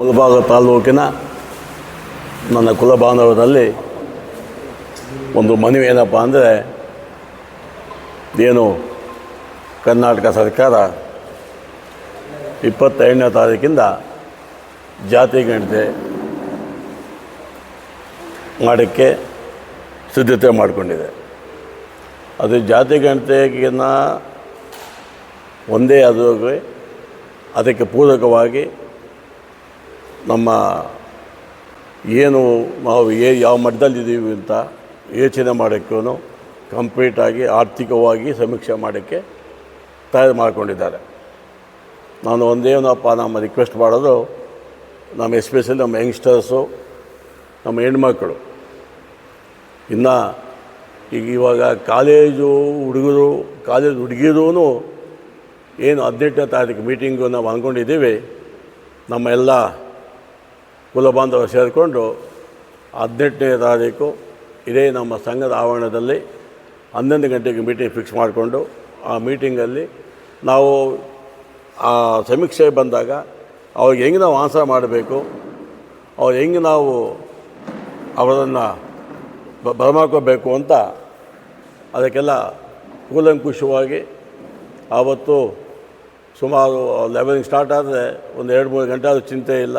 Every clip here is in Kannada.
ಮುಳಬಾಗ ತಾಲೂಕಿನ ನನ್ನ ಕುಲಬಾಂಧವರಲ್ಲಿ ಒಂದು ಮನವಿ ಏನಪ್ಪ ಅಂದರೆ, ಏನು ಕರ್ನಾಟಕ ಸರ್ಕಾರ ಇಪ್ಪತ್ತೈದನೇ ತಾರೀಕಿಂದ ಜಾತಿ ಗಣತೆ ಮಾಡೋಕ್ಕೆ ಸಿದ್ಧತೆ ಮಾಡಿಕೊಂಡಿದೆ. ಅದು ಜಾತಿ ಗಣತೆಗಿನ್ನ ಒಂದೇ ಅದು ಅದಕ್ಕೆ ಪೂರಕವಾಗಿ ನಮ್ಮ ಏನು ನಾವು ಏ ಯಾವ ಮಟ್ಟದಲ್ಲಿದ್ದೀವಿ ಅಂತ ಯೋಚನೆ ಮಾಡೋಕ್ಕೂ ಕಂಪ್ಲೀಟಾಗಿ ಆರ್ಥಿಕವಾಗಿ ಸಮೀಕ್ಷೆ ಮಾಡೋಕ್ಕೆ ತಯಾರು ಮಾಡಿಕೊಂಡಿದ್ದಾರೆ. ನಾನು ಒಂದೇನಪ್ಪ ನಮ್ಮ ರಿಕ್ವೆಸ್ಟ್ ಮಾಡೋದು ನಮ್ಮ ಎಸ್ಪೆಷಲಿ ನಮ್ಮ ಯಂಗ್ಸ್ಟರ್ಸು ನಮ್ಮ ಹೆಣ್ಮಕ್ಳು. ಇನ್ನು ಈಗ ಇವಾಗ ಕಾಲೇಜು ಹುಡುಗರು, ಕಾಲೇಜ್ ಹುಡುಗಿರೂ ಏನು ಹದಿನೆಂಟನೇ ತಾರೀಕು ಮೀಟಿಂಗು ನಾವು ಅಂದ್ಕೊಂಡಿದ್ದೀವಿ. ನಮ್ಮ ಎಲ್ಲ ಕುಲ ಬಾಂಧವರು ಸೇರಿಕೊಂಡು ಹದಿನೆಂಟನೇ ತಾರೀಕು ಇದೇ ನಮ್ಮ ಸಂಘದ ಆವರಣದಲ್ಲಿ ಹನ್ನೊಂದು ಗಂಟೆಗೆ ಮೀಟಿಂಗ್ ಫಿಕ್ಸ್ ಮಾಡಿಕೊಂಡು ಆ ಮೀಟಿಂಗಲ್ಲಿ ನಾವು ಆ ಸಮೀಕ್ಷೆ ಬಂದಾಗ ಅವ್ರಿಗೆ ಹೆಂಗೆ ನಾವು ಆನ್ಸರ್ ಮಾಡಬೇಕು, ಅವ್ರು ಹೆಂಗೆ ನಾವು ಅವರನ್ನು ಬರಮಾಡ್ಕೋಬೇಕು ಅಂತ ಅದಕ್ಕೆಲ್ಲ ಕೂಲಂಕುಷವಾಗಿ ಆವತ್ತು ಸುಮಾರು ಲೆವೆಲಿಂಗ್ ಸ್ಟಾರ್ಟ್ ಆದರೆ ಒಂದು ಎರಡು ಮೂರು ಗಂಟೆ ಆದರೂ ಚಿಂತೆ ಇಲ್ಲ.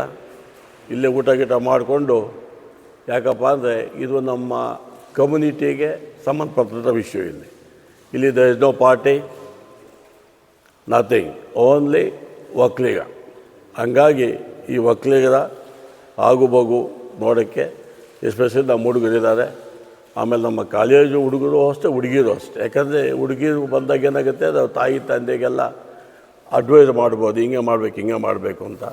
ಇಲ್ಲೇ ಊಟ ಗೀಟ ಮಾಡಿಕೊಂಡು, ಯಾಕಪ್ಪ ಅಂದರೆ ಇದು ನಮ್ಮ ಕಮ್ಯುನಿಟಿಗೆ ಸಂಬಂಧಪಟ್ಟಂಥ ವಿಷಯ ಇಲ್ಲಿ. ಇಲ್ಲಿ the is no party nothing only Vokkaliga ಹಂಗಾಗಿ ಈ ಒಕ್ಕಲಿಗರ ಆಗುಬಗು ನೋಡೋಕ್ಕೆ ಎಸ್ಪೆಷಲಿ ನಮ್ಮ ಹುಡುಗರಿದ್ದಾರೆ ಆಮೇಲೆ ನಮ್ಮ ಕಾಲೇಜು ಹುಡುಗರು ಅಷ್ಟೇ, ಹುಡುಗಿರು ಅಷ್ಟೇ. ಯಾಕಂದರೆ ಹುಡುಗಿರು ಬಂದಾಗ ಏನಾಗುತ್ತೆ, ಅದು ತಾಯಿ ತಂದೆಗೆಲ್ಲ ಅಡ್ವೈಸ್ ಮಾಡ್ಬೋದು, ಹಿಂಗೆ ಮಾಡಬೇಕು ಹಿಂಗೆ ಮಾಡಬೇಕು ಅಂತ.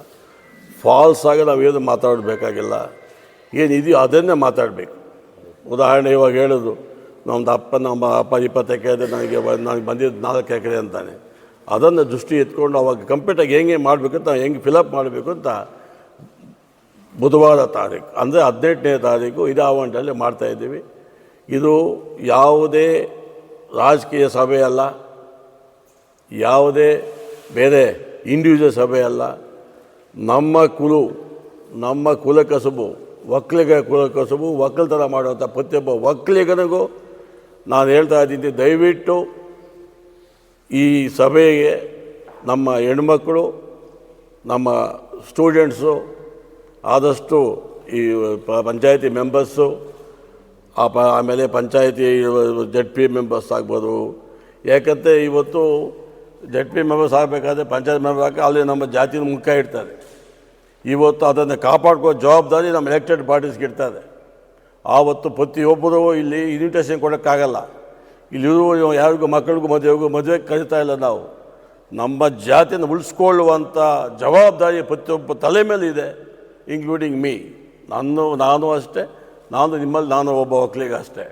ಫಾಲ್ಸ್ ಆಗಿ ನಾವೇನು ಮಾತಾಡಬೇಕಾಗಿಲ್ಲ. ಏನಿದೆಯೋ ಅದನ್ನೇ ಮಾತಾಡಬೇಕು. ಉದಾಹರಣೆ ಇವಾಗ ಹೇಳೋದು ನಮ್ಮದು ಅಪ್ಪ, ನಮ್ಮ ಅಪ್ಪ ಇಪ್ಪತ್ತು ಎಕರೆ ನನಗೆ ನನಗೆ ಬಂದಿದ್ದು ನಾಲ್ಕು ಎಕರೆ ಅಂತಾನೆ. ಅದನ್ನು ದೃಷ್ಟಿ ಎತ್ಕೊಂಡು ಅವಾಗ ಕಂಪ್ಲೀಟಾಗಿ ಹೆಂಗೆ ಮಾಡಬೇಕು ಅಂತ ಹೆಂಗೆ ಫಿಲಪ್ ಮಾಡಬೇಕು ಅಂತ ಬುಧವಾರ ತಾರೀಕು, ಅಂದರೆ ಹದಿನೆಂಟನೇ ತಾರೀಕು ಇದೇ ಆವಂಟಲ್ಲಿ ಮಾಡ್ತಾಯಿದ್ದೀವಿ ಇದು ಯಾವುದೇ ರಾಜಕೀಯ ಸಭೆ ಅಲ್ಲ, ಯಾವುದೇ ಬೇರೆ ಇಂಡಿವಿಜುವಲ್ ಸಭೆ ಅಲ್ಲ ನಮ್ಮ ಕುಲು, ನಮ್ಮ ಕುಲ ಕಸುಬು ಒಕ್ಕಲಿಗ ಕುಲ ಕಸುಬು ಒಕ್ಕಲ್ತನ ಮಾಡುವಂಥ ಪ್ರತಿಯೊಬ್ಬ ಒಕ್ಕಲಿಗನಿಗೂ ನಾನು ಹೇಳ್ತಾ ಇದ್ದೀನಿ, ದಯವಿಟ್ಟು ಈ ಸಭೆಗೆ ನಮ್ಮ ಹೆಣ್ಮಕ್ಳು, ನಮ್ಮ ಸ್ಟೂಡೆಂಟ್ಸು, ಆದಷ್ಟು ಈ ಪಂಚಾಯತಿ ಮೆಂಬರ್ಸು, ಆ ಪ, ಆಮೇಲೆ ಪಂಚಾಯತಿ ಜಡ್ ಪಿ ಮೆಂಬರ್ಸ್ ಆಗ್ಬೋದು. ಯಾಕಂದರೆ ಇವತ್ತು ಜಡ್ ಪಿ ಮೆಂಬರ್ಸ್ ಆಗಬೇಕಾದ್ರೆ ಪಂಚಾಯತ್ ಮೆಂಬರ್ ಹಾಕಿ ಅಲ್ಲಿ ನಮ್ಮ ಜಾತಿನ ಮುಖ ಇಡ್ತಾರೆ ಇವತ್ತು ಅದನ್ನು ಕಾಪಾಡ್ಕೋ ಜವಾಬ್ದಾರಿ ನಮ್ಮ ಎಲೆಕ್ಟೆಡ್ ಪಾರ್ಟೀಸ್ಗೆ ಇಡ್ತಾರೆ ಆವತ್ತು ಪ್ರತಿಯೊಬ್ಬರು ಇಲ್ಲಿ ಇನ್ವಿಟೇಷನ್ ಕೊಡೋಕ್ಕಾಗಲ್ಲ ಇಲ್ಲಿರುವ ಯಾರಿಗೂ ಮಕ್ಕಳಿಗೂ ಮದುವೆಗೂ ಮದುವೆಗೆ ಕರಿತಾ ಇಲ್ಲ ನಾವು ನಮ್ಮ ಜಾತಿಯನ್ನು ಉಳಿಸ್ಕೊಳ್ಳುವಂಥ ಜವಾಬ್ದಾರಿ ಪ್ರತಿಯೊಬ್ಬ ತಲೆ ಮೇಲೆ ಇದೆ ಇನ್ಕ್ಲೂಡಿಂಗ್ ಮೀ ನಾನು ನಾನು ಅಷ್ಟೇ ನಾನು ನಿಮ್ಮಲ್ಲಿ ನಾನು ಒಬ್ಬ ಒಕ್ಕಲಿಗ ಅಷ್ಟೇ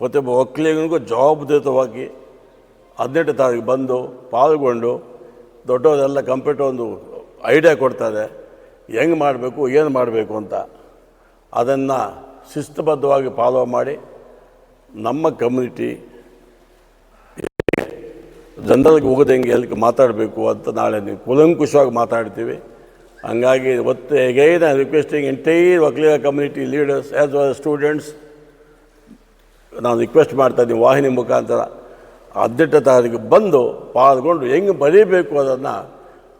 ಪ್ರತಿಯೊಬ್ಬ ಒಕ್ಕಲಿಗನಿಗೂ ಜವಾಬ್ದಾರಿತವಾಗಿ ಹದಿನೆಂಟು ತಾರೀಕು ಬಂದು ಪಾಲ್ಗೊಂಡು ದೊಡ್ಡವರೆಲ್ಲ ಕಂಪ್ಯೂಟರ್ ಒಂದು ಐಡಿಯಾ ಕೊಡ್ತಾರೆ, ಹೆಂಗೆ ಮಾಡಬೇಕು, ಏನು ಮಾಡಬೇಕು ಅಂತ. ಅದನ್ನು ಶಿಸ್ತುಬದ್ಧವಾಗಿ ಫಾಲೋ ಮಾಡಿ ನಮ್ಮ ಕಮ್ಯುನಿಟಿ ಜನರಿಗೆ ಹೋಗೋದಂಗೆ ಎಲ್ಲಿ ಮಾತಾಡಬೇಕು ಅಂತ ನಾಳೆ ನೀವು ಕುಲಂಕುಷವಾಗಿ ಮಾತಾಡ್ತೀವಿ. ಹಂಗಾಗಿ ಒತ್ತು again requesting entire Vokkaliga community leaders as well students ನಾನು ರಿಕ್ವೆಸ್ಟ್ ಮಾಡ್ತಾ ಇದ್ದೀನಿ ವಾಹಿನಿ ಮುಖಾಂತರ. ತಾರೀಕು ಬಂದು ಪಾಲ್ಗೊಂಡು ಹೆಂಗೆ ಬರೀಬೇಕು ಅದನ್ನು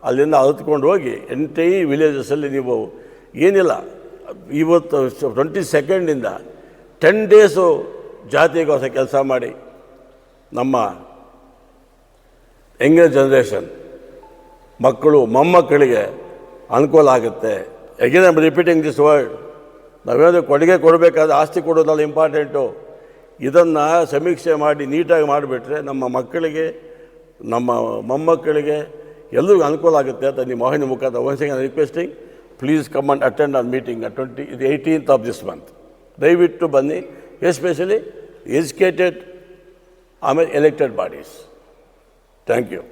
ಅಲ್ಲಿಂದ ಅರಿತುಕೊಂಡು ಹೋಗಿ ಎಂಟೈ ವಿಲೇಜಸಲ್ಲಿ ನೀವು ಏನಿಲ್ಲ, ಇವತ್ತು ಟ್ವೆಂಟಿ ಸೆಕೆಂಡಿಂದ ಟೆನ್ ಡೇಸು ಜಾತಿಗೋಸ ಕೆಲಸ ಮಾಡಿ ನಮ್ಮ ಯಂಗರ್ ಜನ್ರೇಷನ್ ಮಕ್ಕಳು, ಮೊಮ್ಮಕ್ಕಳಿಗೆ ಅನುಕೂಲ ಆಗುತ್ತೆ. ಎಗೇನ್ ರಿಪೀಟಿಂಗ್ ದಿಸ್ ವರ್ಡ್ ನಾವೇನು ಕೊಡುಗೆ ಕೊಡಬೇಕಾದ್ರೆ ಆಸ್ತಿ ಕೊಡೋದಲ್ಲ ಇಂಪಾರ್ಟೆಂಟು ಇದನ್ನು ಸಮೀಕ್ಷೆ ಮಾಡಿ ನೀಟಾಗಿ ಮಾಡಿಬಿಟ್ರೆ ನಮ್ಮ ಮಕ್ಕಳಿಗೆ, ನಮ್ಮ ಮೊಮ್ಮಕ್ಕಳಿಗೆ ಎಲ್ಲರಿಗೂ ಅನುಕೂಲ ಆಗುತ್ತೆ ಅಂತ ನಿಮ್ಮ ವಾಹಿನಿ ಮುಖಾಂತರ once again requesting please come and attend on meeting twenty ಇದು ಏಯ್ಟೀನ್ತ್ ಆಫ್ ದಿಸ್ ಮಂತ್ ದಯವಿಟ್ಟು ಬನ್ನಿ ಎಸ್ಪೆಷಲಿ ಎಜುಕೇಟೆಡ್ ಆಮೇಲೆ ಎಲೆಕ್ಟೆಡ್ ಬಾಡೀಸ್ ಥ್ಯಾಂಕ್ ಯು